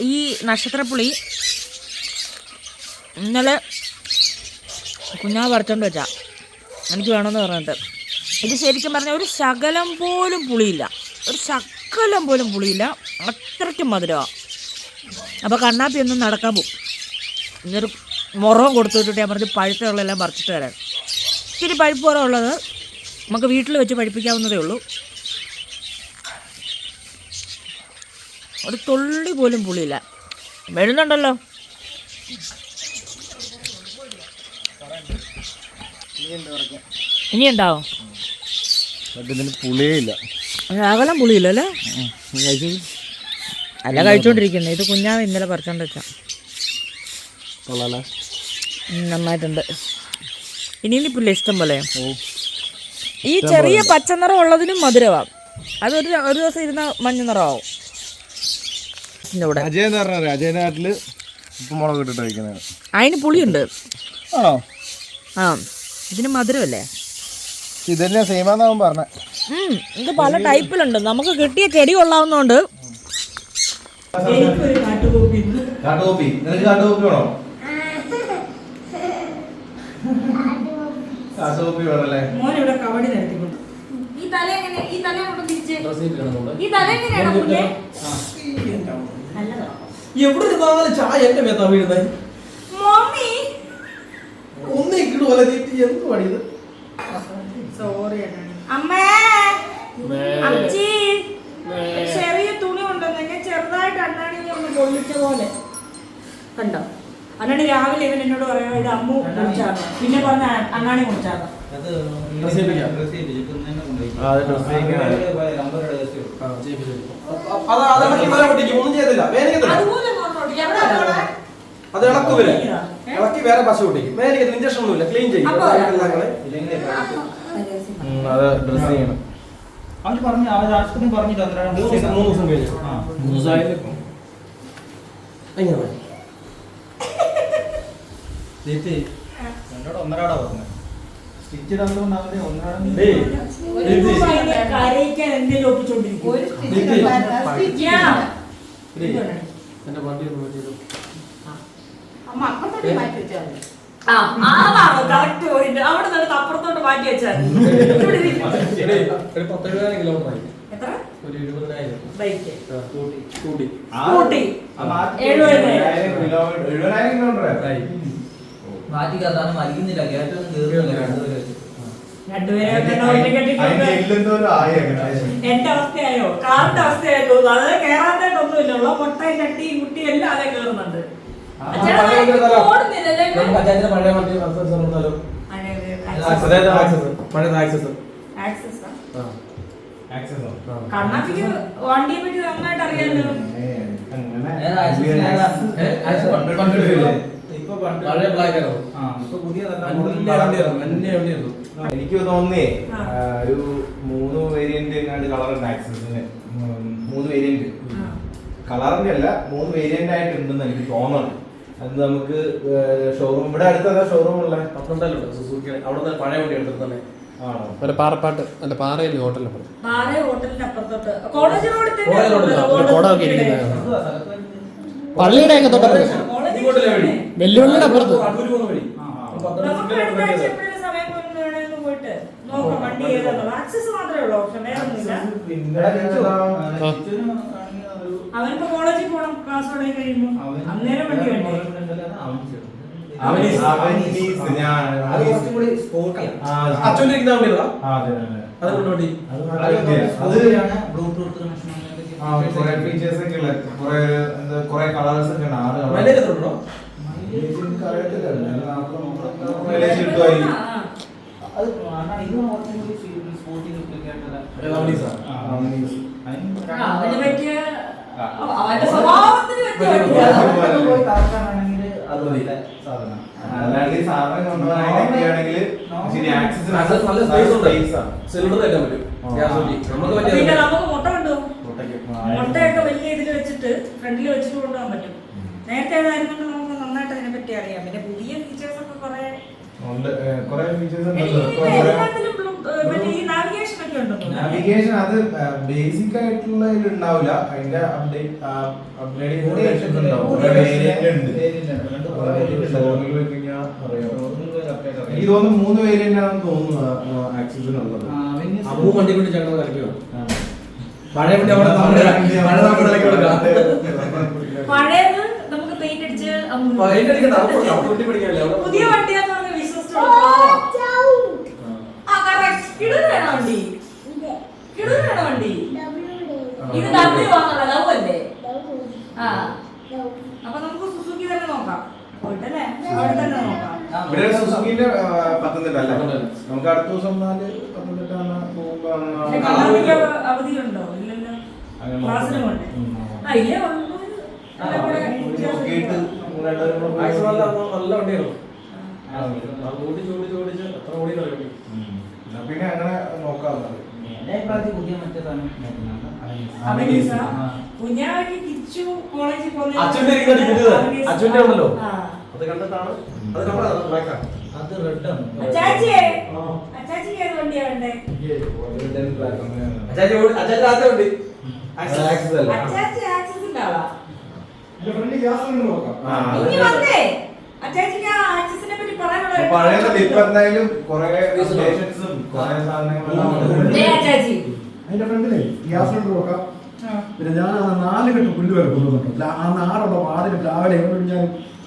ഈ നക്ഷത്രപ്പുളി ഇന്നലെ കുഞ്ഞാ പറിച്ചോണ്ട് വെച്ചാ. എനിക്ക് വേണമെന്ന് പറഞ്ഞിട്ട്. ഇത് ശരിക്കും പറഞ്ഞാൽ ഒരു ശകലം പോലും പുളിയില്ല. ഒരു ശകലം പോലും പുളിയില്ല. അത്രയ്ക്കും മധുരമാണ് അപ്പോൾ കണ്ണാപ്പി ഒന്നും നടക്കാൻ പോകും ഇന്നൊരു മുറവും കൊടുത്തു വിട്ടിട്ട് ഞാൻ പറഞ്ഞ് പഴുത്തുള്ളതെല്ലാം പറിച്ചിട്ട് വരാൻ. ഇത്തിരി പഴുപ്പ് കുറവുള്ളത് നമുക്ക് വീട്ടിൽ വെച്ച് പഴിപ്പിക്കാവുന്നതേ ഉള്ളൂ. ഒരു തുള്ളി പോലും പുളിയില്ല. വരുന്നുണ്ടല്ലോ. ഇനി ഉണ്ടാവും ഇതിന് പുളിയേ ഇല്ല അകലം പുളിയില്ല അല്ലേ? അല്ല കഴിച്ചോണ്ടിരിക്കുന്നത് ഇത് കുഞ്ഞാ ഇന്നലെ പറിച്ചോണ്ട് വെച്ചാ നന്നായിട്ടുണ്ട്. ഇനിയും പുല്ല് ഇഷ്ടം പോലെ. ഈ ചെറിയ പച്ച നിറം ഉള്ളതിനും മധുരമാകും അതൊരു ഒരു ദിവസം ഇരുന്ന മഞ്ഞ നിറമാവും ഇതിന്റെ കൂടെ അജയ് എന്ന് പറഞ്ഞാൽ അജയന്റെ നാട്ടിൽ ഉപ്പ് മുളക് ഇട്ടിട്ട് കഴിക്കുന്നത് അതിന് പുളിയുണ്ട്. ആണോ? ആ ഇതിന് മധുരമല്ലേ? ഇതെല്ലാം സെയിമാന്നാവും പറഞ്ഞ. ഇത് പല ടൈപ്പിലുണ്ട്. നമുക്ക് കിട്ടിയ ചെടി കൊള്ളാവുന്നോണ്ട്. കാട്ടുകോപ്പി നിനക്ക് കാട്ടുകോപ്പി വേണോ? കാട്ടുകോപ്പി. വേണല്ലേ? ഇവിടെ കബഡി നടത്തിക്കൊണ്ട്. ഈ തല എങ്ങനെ ഈ തല കൊണ്ട് തിരിച്ച്. ഈ തല എങ്ങനെയാണ് എവിടെ ഇരുന്നാലും ചായ എന്റെ മേത്താ വീഴുന്നേ? മമ്മി ഒന്നേ പോലെ തീറ്റി എന്ത് പണിയത് സോറി അമ്മേ! അമ്മച്ചി! ചെറിയ തുണി കൊണ്ടുവന്ന്. ഞാൻ ചെറുതായിട്ട് അണ്ണാണി ഒന്ന് പൊള്ളിച്ച പോലെ. കണ്ടോ? അണ്ണാണി രാവിലെ ഇവൻ എന്നോട് പറയാം ഇത് അമ്മു കുടിച്ചാണ് പിന്നെ പറഞ്ഞ അണ്ണാണി കുടിച്ചാണ് അത് ഇളക്ക് വരെ. ഇളക്കി വേറെ പശ പൊട്ടിക്കും. വേദനിക്കത്തില്ല ഇഞ്ചക്ഷൻ ഒന്നുമില്ല. ക്ലീൻ ചെയ്യും. അത് ഡ്രസ് ചെയ്യണം. അവർ പറഞ്ഞു അവർ ആശുപത്രി പറഞ്ഞിട്ട് അന്നേരം മൂന്ന് ദിവസം മൂന്ന് ദിവസം കഴിഞ്ഞു. എങ്ങനെ എന്നോട് ഒന്നരാടാ പറഞ്ഞത് സ്റ്റിച്ച് ഇടാത്തതുകൊണ്ട് അവർ ഒന്നരാടം ഡേയ്, ഇപ്പൊ അതിനെ കരയിക്കാൻ എന്തെങ്കിലും ഒപ്പിച്ചോണ്ടിരിക്കും യാ. ഡേയ്, എന്റെ വണ്ടി ഒന്ന് മാറ്റിയിട്. ആ, അതാണ് correct point. അവിടെ നിന്ന് അപ്പുറത്തോട്ട് മാറ്റി വെച്ചാൽ എത്ര എഴുപതിനായിരം കിലോമീറ്റർ ആയി. മാറ്റിക്കാത്താണ് മരിക്കുന്നില്ല കയറ്റൊന്നും കേറുന്നില്ല രണ്ടുപേരും. എന്റെ അവസ്ഥയായോ കാറിന്റെ അവസ്ഥയായോ അത് കേറാത്തായിട്ടൊന്നുമില്ല ഉള്ള മുട്ടയും ചട്ടിയും കുട്ടിയും എല്ലാം അതേ കേറുന്നുണ്ട്. കണ്ണാപ്പിക്ക് വണ്ടിയെ പറ്റി നന്നായിട്ട് അറിയാലോ പഴയ വണ്ടിയായിരുന്നു. എനിക്ക് തോന്നുന്നേ ഒരു മൂന്ന് വേരിയന്റ് എങ്ങാണ്ട് കളർ ഉണ്ട് ആക്സസിന് മൂന്ന് വേരിയന്റ് കളറിന്റെ അല്ല മൂന്ന് വേരിയന്റ് ആയിട്ടുണ്ടെന്ന് എനിക്ക് തോന്നുന്നു അത് നമുക്ക് ഷോറൂം ഇവിടെ അടുത്തതാ ഷോറൂം ഉള്ള പത്തനംതിട്ട പഴയ വണ്ടി എടുത്തിട്ട് തന്നെ ആണോ? അല്ല പാറപ്പാട്ട് അല്ല പാറയിൽ ഹോട്ടലിൽ കോളേജ് റോഡിൽ? പള്ളിയുടെ ഒക്കെ തൊട്ടപ്പുറത്ത്. ഇങ്ങോട്ടല്ലേ വഴി? വെല്ലുവിളിയുടെ അപ്പുറത്ത് അടൂര് പോകുന്ന വഴി. ആ, ആ. നമുക്ക് അടുത്ത ആഴ്ച എപ്പോഴെങ്കിലും സമയം പോലെ വേണമെന്ന് പോയിട്ട് നോക്കാം വണ്ടി ആക്സസ് മാത്രമേ ഉള്ളൂ ഓപ്ഷൻ വേറെ ഒന്നുമില്ല അവനിപ്പോ കോളേജിൽ പോകണം ക്ലാസ് തുടങ്ങി കഴിയുമ്പോൾ അന്നേരം അത് അച്ഛന്റെ ബ്ലൂടൂത്ത് കണക്ഷൻ കുറെ ഫീച്ചേഴ്സ് ഒക്കെ ഉള്ള കുറെ കുറെ കളേഴ്സ് ഒക്കെ ഉണ്ട്. ആറ് മൈലേജ് എത്ര ഉണ്ടോ എനിക്ക് അറിയത്തില്ല. മൈലേജ് കിട്ടുമായിരിക്കും ആ, അത് കാരണം ഇത് കുറച്ചും കൂടി സ്പോർട്ടിംഗ് ഏത് അവനീസാ? ആ, അവനീസ്. ആ, അവന് പറ്റിയ അവന്റെ സ്വഭാവത്തിന് പറ്റിയ വണ്ടിയാണ്. അത് മതി സാധനം അല്ലാണ്ട് ഈ സാധനം കൊണ്ടുപോകാനൊക്കെ ആണെങ്കിൽ ശരി ആക്സസ് Access നല്ല space ഉണ്ട്. സിലിണ്ടർ കയറ്റാൻ പറ്റും ആ. ഗ്യാസ് വണ്ടി നമുക്ക് പിന്നെ പറ്റിയ നമുക്ക് മുട്ട കൊണ്ടുപോകും മുട്ടയൊക്കെ വലിയ ഇതിൽ വെച്ചിട്ട് ഫ്രണ്ടിൽ വെച്ചിട്ട് കൊണ്ടുപോകാൻ പറ്റും നേരത്തെ ഏതായിരുന്നെങ്കിൽ നമുക്ക് നന്നായിട്ട് അതിനെ പറ്റി അറിയാം പിന്നെ പുതിയ ഫീച്ചേഴ്സ് ഒക്കെ കുറെ ഉണ്ട് കുറെ ഫീച്ചേഴ്സ് എനിക്ക് ഉണ്ട് ഇതിന്റെ എല്ലാത്തിലും ബ്ലൂ- ഏ, മറ്റേ ഈ നാവിഗേഷൻ അത് ബേസിക് ആയിട്ടുള്ള ഉണ്ടാവില്ല. അതിന്റെ അപ്ഡേറ്റ് കൂടി. എനിക്ക് തോന്നുന്നു മൂന്ന് വേരിയന്റ് ആണെന്ന് തോന്നുന്നു ആക്സിസിനുള്ളത് അമ്മു വണ്ടി കൊണ്ട് ഞങ്ങൾ കളിക്കുക പഴയ വണ്ടി അവിടെ പഴയത് നമുക്ക് പെയിന്റ് അടിച്ച് അമ്മ- അതിന്റെ അടിക്കണ്ട അവിടെ കൊടുക്കാം. അവിടെ വണ്ടി പിടിക്കാനല്ലേ അവിടെ പുതിയ വണ്ടിയാന്ന് പറഞ്ഞ് വിശ്വസിച്ചു കൊടുക്കാം. ആ correct. കിടുന്ന വേണോ വണ്ടി കിടുന്ന വേണോ വണ്ടി ഇത് ഡബ്ല്യു വാങ്ങണം ലവ് അല്ലേ ആ അപ്പൊ നമുക്ക് സുസുക്കി തന്നെ നോക്കാം പോയിട്ടല്ലേ അവിടെ തന്നെ നോക്കാം ഇവിടെ സുസുക്കിന്റെ ആ, പത്തനംതിട്ട അല്ല പത്തനംതിട്ട. നമുക്ക് അടുത്ത ദിവസം നാല് പത്തനംതിട്ട പിന്നെ അവധിയുണ്ടോ? ഇല്ലല്ലോ. നല്ല ആ ഓടിച്ച് ഓടിച്ച് ഓടിച്ച് എത്ര ഓടി കളിക്കും ഉം. എന്നാ പിന്നെ അങ്ങനെ നോക്കാവുന്നത് അച്ഛന്റെ. അച്ഛന്റെ ഉണ്ടല്ലോ. ആ. അത് കണ്ടിട്ടാണ്. അത് നമ്മുടെ അത് റെഡാണ് അച്ചാച്ചിയെ അച്ചാച്ചിക്ക് ഏത് വണ്ടിയാ വേണ്ടേ അച്ചാച്ചി ഓടി അച്ചാച്ചി ആദ്യം ഉണ്ട് Access അല്ല. അച്ചാച്ചി ആക്സസ് നോക്കാം. ആ, ഇനി അതെ. വന്നേ. അച്ചാച്ചിക്ക് ആ ആക്സസിനെ പറ്റി പറയാനുള്ള പറയുന്നത് ഇപ്പൊ എന്തായാലും കുറെ അപ്ഡേഷൻസും കുറെ സാധനങ്ങളെല്ലാം ദേ ഉണ്ട്. അച്ചാച്ചി. അതിന്റെ ഫ്രണ്ടിലേ ഗ്യാസ് ഉണ്ട് നോക്കാം. പിന്നെ ഞാൻ ആ നാല് കെട്ട് പുല്ല് വരെ കൊണ്ടുവന്നിട്ടുണ്ട്. ആ നാടുള്ള പാടിന് രാവിലെ എവിടെ ഞാൻ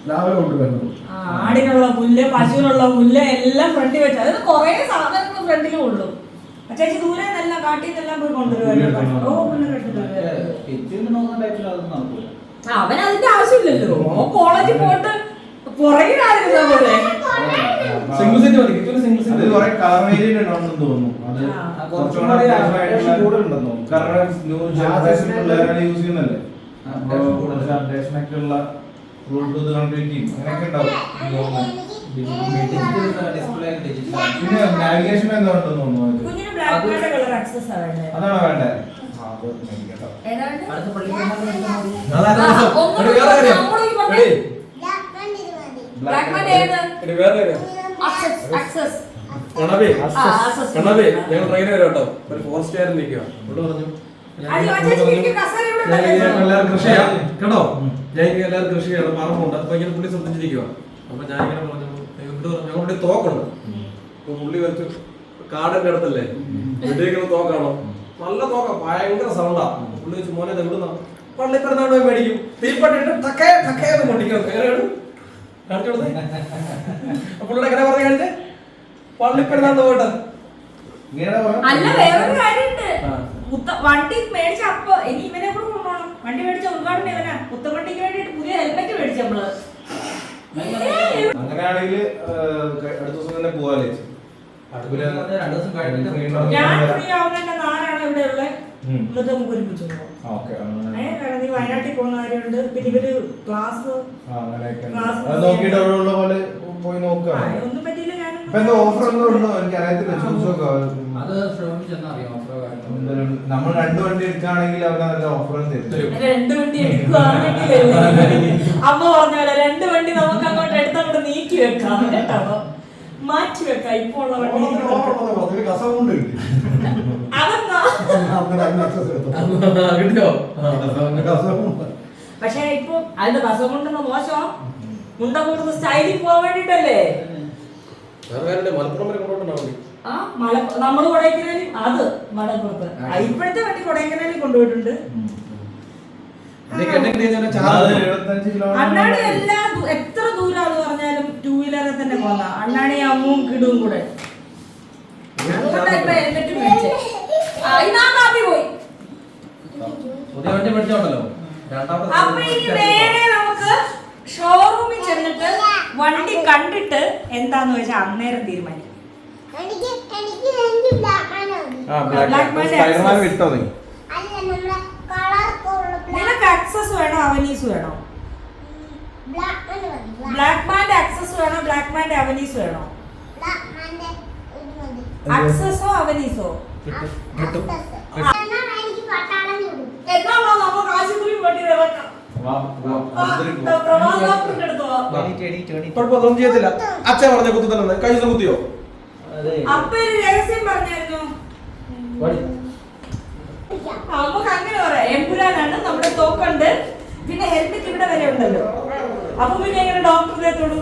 രാവിലെ കൊണ്ടുവരുന്നത് ആ, ആടിനുള്ള പുല്ല് പശുവിനുള്ള പുല്ല് എല്ലാം ഫ്രണ്ടിൽ വെച്ച്. അതായത് കുറേ സാധനങ്ങൾ ഫ്രണ്ടിലും ഉള്ളൂ. അച്ചാച്ചി ദൂരെ നിന്നെല്ലാം കാട്ടിൽ നിന്നെല്ലാം പോയി കൊണ്ടുവരുമല്ലോ ഓ പുല്ല് കെട്ടുന്നത് ആ, അവൻ അതിന്റെ ആവശ്യമില്ലല്ലോ. ഓ കോളേജിൽ പോയിട്ട് പുറകിലായിരുന്ന പോലെ സിംഗിൾ സീറ്റ് മതി. കിച്ചൂര് സിംഗിൾ അത് സീറ്റ് കുറെ കളർ വേരിയന്റ് ഉണ്ടെന്ന് തോന്നുന്നു. അത് കൂടുതലുണ്ടെന്ന് തോന്നുന്നു. കാരണം ന്യൂ ജനറേഷൻ പിള്ളേരാണ് യൂസ് ചെയ്യുന്നല്ലേ അപ്ഡേഷൻ ഒക്കെ ഉള്ള ബ്ലൂടൂത്ത് അങ്ങനെയൊക്കെ ഉണ്ടാവും. പിന്നെ നാവിഗേഷൻ എന്താ ഉണ്ടെന്ന് തോന്നുന്നു അതാണോ ഞങ്ങൾ ട്രെയിനിൽ വരാം കേട്ടോ. ഒരു ഫോറസ്റ്റ് കാരൻ നിൽക്കുക പറഞ്ഞു എല്ലാവരും കൃഷി ചെയ്യാം. കേട്ടോ? ഞാൻ എല്ലാവരും കൃഷി ചെയ്യണം പറമ്പുണ്ട് അപ്പൊ ഇങ്ങനെ പുള്ളി ശ്രദ്ധിച്ചിരിക്കുക അപ്പൊ ഞാൻ ഇങ്ങനെ പറഞ്ഞു ഇവിടെ പറഞ്ഞു ഞങ്ങളുടെ തോക്കുണ്ട്. അപ്പൊ പുള്ളി വെച്ച് കാടിന്റെ അടുത്തല്ലേ? വെടിയേക്കുന്ന തോക്കാണോ? നല്ല തോക്ക ഭയങ്കര സൗണ്ടാ. പുള്ളി വെച്ച് മോനെ എവിടുന്ന? പള്ളിപ്പെരുന്നാട് പോയി മേടിക്കും. തീപ്പട്ടിട്ട് ടക്കേ ടക്കേ എന്ന് പൊട്ടിക്കണം. എങ്ങനെയാണ്? കാണിച്ചു കൊടുത്തേ. പുള്ളിയുടെ എങ്ങനെ പറഞ്ഞു കാണിച്ചേ. പള്ളിപ്പെരുന്നാട് പോയിട്ട്. ഇങ്ങനെ വണ്ടി മേടിച്ച അപ്പൊ ഇനി ഇവനെ കൂടെ കൊണ്ടുപോകണം. വണ്ടി മേടിച്ച ഉദ്ഘാടനം ഇവനാ. പുത്തൻ വണ്ടിക്ക് വേണ്ടിട്ട് പുതിയ ഹെൽമെറ്റ് മേടിച്ച നമ്മൾ. അങ്ങനെയാണെങ്കിൽ അടുത്ത ദിവസം തന്നെ പോവാല്ലേ ഞാൻ ഫ്രീ ആവുന്നതിന്റെ നാളാണ് ഇവിടെ ഉള്ളത്. എന്നിട്ട് നമുക്ക് ഒരുമിച്ച് പോകാം. ഞാൻ ഏ, കാരണം നീ വയനാട്ടിൽ പോകുന്ന കാര്യമുണ്ട്. പിന്നെ ഇവർ ക്ലാസ് ഒന്നും പറ്റിയില്ല ഞാൻ ഓഫർ ഒന്നും ഉണ്ടോ? എനിക്ക് അറിയത്തില്ല അത് അറിയാം ഓഫറോ നമ്മൾ രണ്ട് വണ്ടി എടുക്കുകയാണെങ്കിൽ അവർ നല്ല ഓഫറും തരും. രണ്ട് വണ്ടി എടുക്കുകയാണെങ്കിൽ അമ്മ പറഞ്ഞ പോലെ രണ്ട് വണ്ടി നമുക്ക് അങ്ങോട്ട് എടുത്തങ്ങോട്ട് നീക്കി വെക്കാം കേട്ടോ. മാറ്റി വെക്കാം ഇപ്പൊ ഉള്ള വണ്ടി പക്ഷെ ഇപ്പൊ അതിന്റെ ബസ് കൊണ്ടുള്ള മോശം. മുണ്ട കൂടുതൽ സ്റ്റൈലിൽ പോവാൻ വേണ്ടിട്ടല്ലേ? മലപ്പുറം വരെ കൊണ്ടുപോയിട്ടുണ്ടാവും ആ മല നമ്മൾ കൊടൈക്കനാലിൽ അത് മലപ്പുറത്ത് ഇപ്പോഴത്തെ വണ്ടി കൊടൈക്കനാലിൽ കൊണ്ടുപോയിട്ടുണ്ട്. അണ്ണാടി എല്ലാ എത്ര ദൂരാന്ന് പറഞ്ഞാലും ടൂ വീലറിൽ തന്നെ പോന്ന. അണ്ണാടി അമ്മും കിടും കൂടെ. അപ്പൊ ഇനി നേരെ നമുക്ക് ഷോറൂമിൽ ചെന്നിട്ട് വണ്ടി കണ്ടിട്ട് എന്താന്ന് വെച്ചാൽ അന്നേരം തീരുമാനിക്കും. Spiderman access. വിട്ടോ നീ? അല്ല നമ്മുടെ കളർ നിനക്ക് ആക്സസ് വേണോ? അവനീസ് വേണോ? ബ്ലാക്ക് ബ്ലാക്ക് മാന്റെ വേണോ? മാന്റെ അവനീസ് വേണോ? അവനീസോ ചെയ്യത്തില്ല. അച്ഛൻ പറഞ്ഞ കുത്തുതന്നെ കഴിഞ്ഞ കുത്തിയോ? അപ്പൊ ഒരു രഹസ്യം പറഞ്ഞായിരുന്നു. പറയാം. എമ്പുരാനാണ് നമ്മുടെ തോക്കുണ്ട്. പിന്നെ ഹെൽമെറ്റ് ഇവിടെ വരെ ഉണ്ടല്ലോ. അപ്പൊ പിന്നെ എങ്ങനെ ഡോക്ടറെ തൊടും?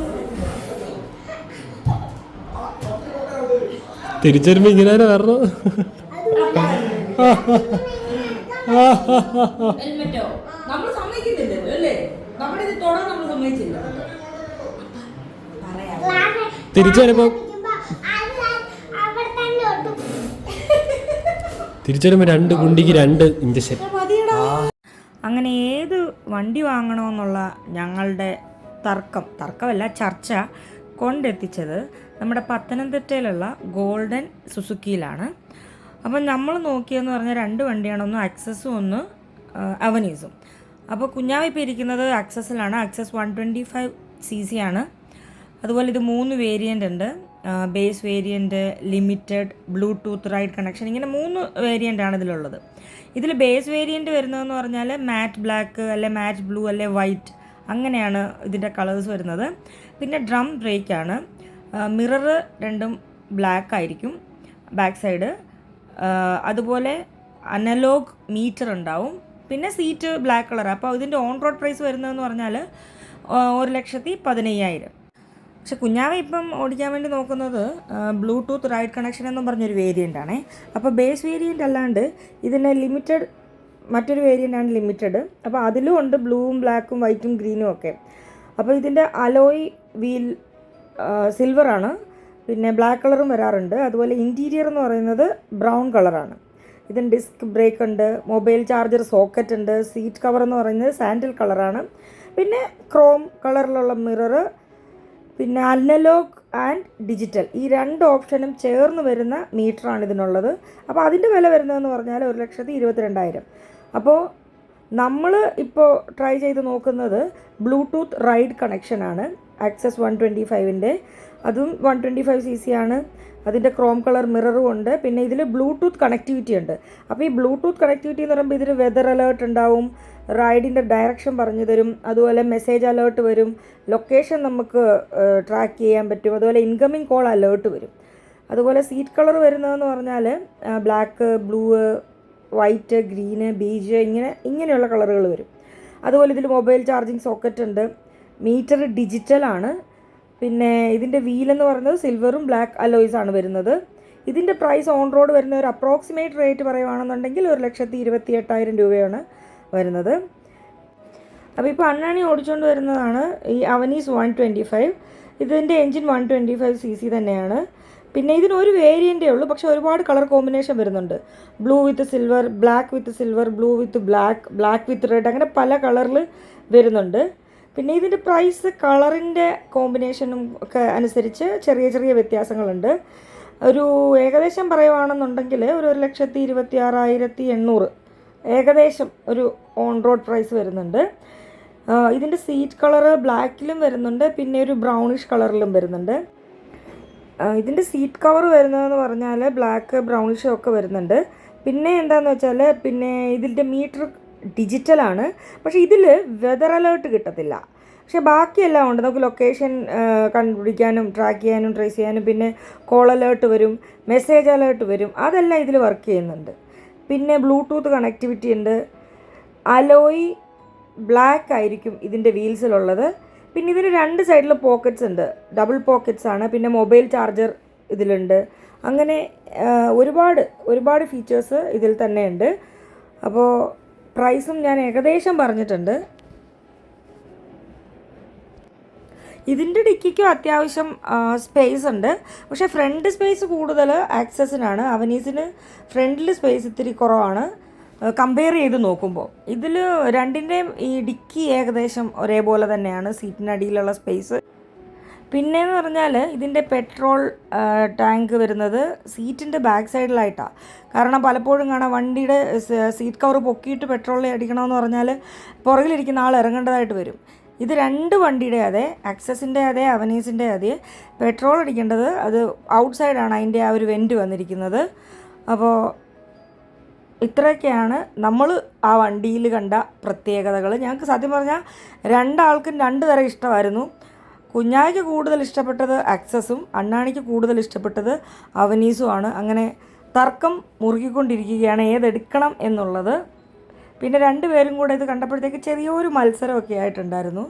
തിരിച്ചരുമ്പോ ഇങ്ങനെ തന്നെ വരണം? ഹെൽമെറ്റോ? നമ്മൾ സമ്മതിക്കുന്നില്ലല്ലോ അല്ലേ? നമ്മുടെ ഇത് തൊടാൻ നമ്മൾ സമ്മതിച്ചില്ല. തിരിച്ചു വരുമ്പോ ഇരിക്കുമ്പോ അത് അവിടെ തന്നെ ഒട്ടും തിരിച്ചു രണ്ട് കുണ്ടിക്ക് രണ്ട് ഇഞ്ചക്ഷൻ അങ്ങനെ ഏത് വണ്ടി വാങ്ങണമെന്നുള്ള ഞങ്ങളുടെ തർക്കം തർക്കമല്ല ചർച്ച കൊണ്ടെത്തിച്ചത് നമ്മുടെ പത്തനംതിട്ടയിലുള്ള ഗോൾഡൻ സുസുക്കിയിലാണ്. അപ്പം നമ്മൾ നോക്കിയെന്ന് പറഞ്ഞാൽ രണ്ട് വണ്ടിയാണ് ഒന്ന് അക്സസും ഒന്ന് അവനീസും. അപ്പോൾ കുഞ്ഞാവ് ഇപ്പോൾ ഇരിക്കുന്നത് അക്സസിലാണ് Access one twenty five C C ആണ്. അതുപോലെ ഇത് മൂന്ന് വേരിയന്റ് ഉണ്ട്. Base variant limited Bluetooth ride connection ഇങ്ങനെ മൂന്ന് വേരിയന്റ് ആണ് ഇതിലുള്ളത്. ഇതിൽ ബേസ് വേരിയന്റ് വരുന്നതെന്ന് പറഞ്ഞാൽ മാറ്റ് ബ്ലാക്ക് അല്ലെ മാറ്റ് ബ്ലൂ അല്ലെ വൈറ്റ് അങ്ങനെയാണ് ഇതിന്റെ കളേഴ്സ് വരുന്നത്. പിന്നെ ഡ്രം ബ്രേക്കാണ് മിറർ രണ്ടും ബ്ലാക്ക് ആയിരിക്കും ബാക്ക് സൈഡ് അതുപോലെ അനലോഗ് മീറ്റർ ഉണ്ടാവും. പിന്നെ സീറ്റ് ബ്ലാക്ക് കളർ അപ്പോൾ ഇതിന്റെ ഓൺ റോഡ് പ്രൈസ് വരുന്നതെന്ന് പറഞ്ഞാൽ ഒരു ലക്ഷത്തി പതിനയ്യായിരം. പക്ഷെ കുഞ്ഞാവ ഇപ്പം ഓടിക്കാൻ വേണ്ടി നോക്കുന്നത് ബ്ലൂടൂത്ത് റൈഡ് കണക്ഷൻ എന്നും പറഞ്ഞൊരു വേരിയന്റ് ആണേ. അപ്പോൾ ബേസ് വേരിയന്റ് അല്ലാണ്ട് ഇതിന് ലിമിറ്റഡ് മറ്റൊരു വേരിയന്റ് ആണ് ലിമിറ്റഡ് അപ്പോൾ അതിലും ഉണ്ട് ബ്ലൂവും ബ്ലാക്കും വൈറ്റും ഗ്രീനും ഒക്കെ. അപ്പോൾ ഇതിന്റെ അലോയ് വീൽ സിൽവറാണ് പിന്നെ ബ്ലാക്ക് കളറും വരാറുണ്ട്. അതുപോലെ ഇന്റീരിയർ എന്ന് പറയുന്നത് ബ്രൗൺ കളറാണ് ഇതിന് ഡിസ്ക് ബ്രേക്ക് ഉണ്ട് മൊബൈൽ ചാർജർ സോക്കറ്റ് ഉണ്ട് സീറ്റ് കവർ എന്ന് പറയുന്നത് സാൻഡിൽ കളറാണ് പിന്നെ ക്രോം കളറിലുള്ള മിറർ പിന്നെ അനലോഗ് ആൻഡ് ഡിജിറ്റൽ. ഈ രണ്ട് ഓപ്ഷനും ചേർന്ന് വരുന്ന മീറ്ററാണ് ഇതിനുള്ളത്. അപ്പോൾ അതിന്റെ വില വരുന്നതെന്ന് പറഞ്ഞാൽ ഒരു ലക്ഷത്തി ഇരുപത്തിരണ്ടായിരം. അപ്പോൾ നമ്മൾ ഇപ്പോൾ ട്രൈ ചെയ്ത് നോക്കുന്നത് ബ്ലൂടൂത്ത് റൈഡ് കണക്ഷനാണ് ആക്സസ് വൺ ട്വന്റി ഫൈവിന്റെ അതും one twenty five C C ആണ്. അതിന്റെ ക്രോം കളർ മിററും ഉണ്ട്. പിന്നെ ഇതിൽ ബ്ലൂടൂത്ത് കണക്ടിവിറ്റി ഉണ്ട്. അപ്പോൾ ഈ ബ്ലൂടൂത്ത് കണക്ടിവിറ്റി എന്ന് പറയുമ്പോൾ ഇതിൽ വെതർ അലേർട്ട് ഉണ്ടാവും. റൈഡിന്റെ ഡയറക്ഷൻ പറഞ്ഞു തരും. അതുപോലെ മെസ്സേജ് അലേർട്ട് വരും. ലൊക്കേഷൻ നമുക്ക് ട്രാക്ക് ചെയ്യാൻ പറ്റും. അതുപോലെ ഇൻകമിങ് കോൾ അലേർട്ട് വരും. അതുപോലെ സീറ്റ് കളർ വരുന്നതെന്ന് പറഞ്ഞാൽ black blue white green beige ഇങ്ങനെ ഇങ്ങനെയുള്ള കളറുകൾ വരും. അതുപോലെ ഇതിൽ മൊബൈൽ ചാർജിങ് സോക്കറ്റ് ഉണ്ട്. മീറ്റർ ഡിജിറ്റലാണ് പിന്നെ ഇതിന്റെ വീലെന്ന് പറയുന്നത് സിൽവറും ബ്ലാക്ക് അലോയ്സ് ആണ് വരുന്നത്. ഇതിന്റെ പ്രൈസ് ഓൺ റോഡ് വരുന്ന ഒരു അപ്രോക്സിമേറ്റ് റേറ്റ് പറയുവാണെന്നുണ്ടെങ്കിൽ ഒരു ലക്ഷത്തി ഇരുപത്തി എട്ടായിരം രൂപയാണ് വരുന്നത്. അപ്പോൾ ഇപ്പോൾ അണ്ണാണി ഓടിച്ചുകൊണ്ട് വരുന്നതാണ് ഈ അവനീസ് വൺ ട്വന്റി ഫൈവ് ഇതിന്റെ engine one twenty five C C തന്നെയാണ്. പിന്നെ ഇതിന് ഒരു വേരിയന്റേ ഉള്ളൂ പക്ഷേ ഒരുപാട് കളർ കോമ്പിനേഷൻ വരുന്നുണ്ട്. Blue with silver black with silver blue with black black with red അങ്ങനെ പല കളറിൽ വരുന്നുണ്ട്. പിന്നെ ഇതിന്റെ പ്രൈസ് കളറിന്റെ കോമ്പിനേഷനും ഒക്കെ അനുസരിച്ച് ചെറിയ ചെറിയ വ്യത്യാസങ്ങളുണ്ട്. ഒരു ഏകദേശം പറയുവാണെന്നുണ്ടെങ്കിൽ ഒരു ഒരു ലക്ഷത്തി ഇരുപത്തി ആറായിരത്തി എണ്ണൂറ് ഏകദേശം ഒരു ഓൺ റോഡ് പ്രൈസ് വരുന്നുണ്ട്. ഇതിന്റെ സീറ്റ് കളറ് ബ്ലാക്കിലും വരുന്നുണ്ട് പിന്നെ ഒരു ബ്രൗണിഷ് കളറിലും വരുന്നുണ്ട്. ഇതിന്റെ സീറ്റ് കവർ വരുന്നതെന്ന് പറഞ്ഞാൽ ബ്ലാക്ക് ബ്രൗണിഷും ഒക്കെ വരുന്നുണ്ട്. പിന്നെ എന്താണെന്ന് വെച്ചാൽ പിന്നെ ഇതിന്റെ മീറ്റർ ഡിജിറ്റലാണ്. പക്ഷേ ഇതിൽ വെതർ അലേർട്ട് കിട്ടത്തില്ല. പക്ഷേ ബാക്കിയെല്ലാം ഉണ്ട്. നമുക്ക് ലൊക്കേഷൻ കണ്ടുപിടിക്കാനും ട്രാക്ക് ചെയ്യാനും ട്രേസ് ചെയ്യാനും പിന്നെ കോൾ അലേർട്ട് വരും മെസ്സേജ് അലേർട്ട് വരും. അതെല്ലാം ഇതിൽ വർക്ക് ചെയ്യുന്നുണ്ട്. പിന്നെ ബ്ലൂടൂത്ത് കണക്ടിവിറ്റി ഉണ്ട്. അലോയ് ബ്ലാക്ക് ആയിരിക്കും ഇതിന്റെ വീൽസിലുള്ളത് പിന്നെ ഇതിന് രണ്ട് സൈഡിൽ പോക്കറ്റ്സ് ഉണ്ട്. ഡബിൾ പോക്കറ്റ്സ് ആണ്. പിന്നെ മൊബൈൽ ചാർജർ ഇതിലുണ്ട്. അങ്ങനെ ഒരുപാട് ഒരുപാട് ഫീച്ചേഴ്സ് ഇതിൽ തന്നെ ഉണ്ട് അപ്പോൾ പ്രൈസും ഞാൻ ഏകദേശം പറഞ്ഞിട്ടുണ്ട്. ഇതിന്റെ ഡിക്കിക്കും അത്യാവശ്യം സ്പേസ് ഉണ്ട്. പക്ഷേ ഫ്രണ്ട് സ്പേസ് കൂടുതൽ ആക്സസിനാണ് അവനീസിന് ഫ്രണ്ടിൽ സ്പേസ് ഇത്തിരി കുറവാണ്. കമ്പയർ ചെയ്ത് നോക്കുമ്പോൾ ഇതിൽ രണ്ടിന്റെയും ഈ ഡിക്കി ഏകദേശം ഒരേപോലെ തന്നെയാണ്. സീറ്റിനടിയിലുള്ള സ്പേസ് പിന്നെയെന്ന് പറഞ്ഞാൽ ഇതിന്റെ പെട്രോൾ ടാങ്ക് വരുന്നത് സീറ്റിന്റെ ബാക്ക് സൈഡിലായിട്ടാണ് കാരണം പലപ്പോഴും കാണാം വണ്ടിയുടെ സീറ്റ് കവർ പൊക്കിയിട്ട് പെട്രോൾ അടിക്കണമെന്ന് പറഞ്ഞാൽ പുറകിലിരിക്കുന്ന ആൾ ഇറങ്ങേണ്ടതായിട്ട് വരും. ഇത് രണ്ട് വണ്ടിയുടെ അതെ ആക്സസിന്റെ അതെ അവനീസിന്റെ അതെ. പെട്രോൾ അടിക്കേണ്ടത് അത് ഔട്ട് സൈഡാണ് അതിന്റെ ആ ഒരു വെന്റ് വന്നിരിക്കുന്നത്. അപ്പോൾ ഇത്രയൊക്കെയാണ് നമ്മൾ ആ വണ്ടിയിൽ കണ്ട പ്രത്യേകതകൾ ഞങ്ങൾക്ക് സത്യം പറഞ്ഞാൽ രണ്ടാൾക്കും രണ്ട് തരം ഇഷ്ടമായിരുന്നു. കുഞ്ഞായിക്ക് കൂടുതൽ ഇഷ്ടപ്പെട്ടത് അക്സസും അണ്ണാണിക്ക് കൂടുതൽ ഇഷ്ടപ്പെട്ടത് അവനീസുമാണ്. അങ്ങനെ തർക്കം മുറുകിക്കൊണ്ടിരിക്കുകയാണ്. ഏതെടുക്കണം എന്നുള്ളത്. പിന്നെ രണ്ടുപേരും കൂടെ ഇത് കണ്ടപ്പോഴത്തേക്ക് ചെറിയൊരു മത്സരമൊക്കെ ആയിട്ടുണ്ടായിരുന്നു.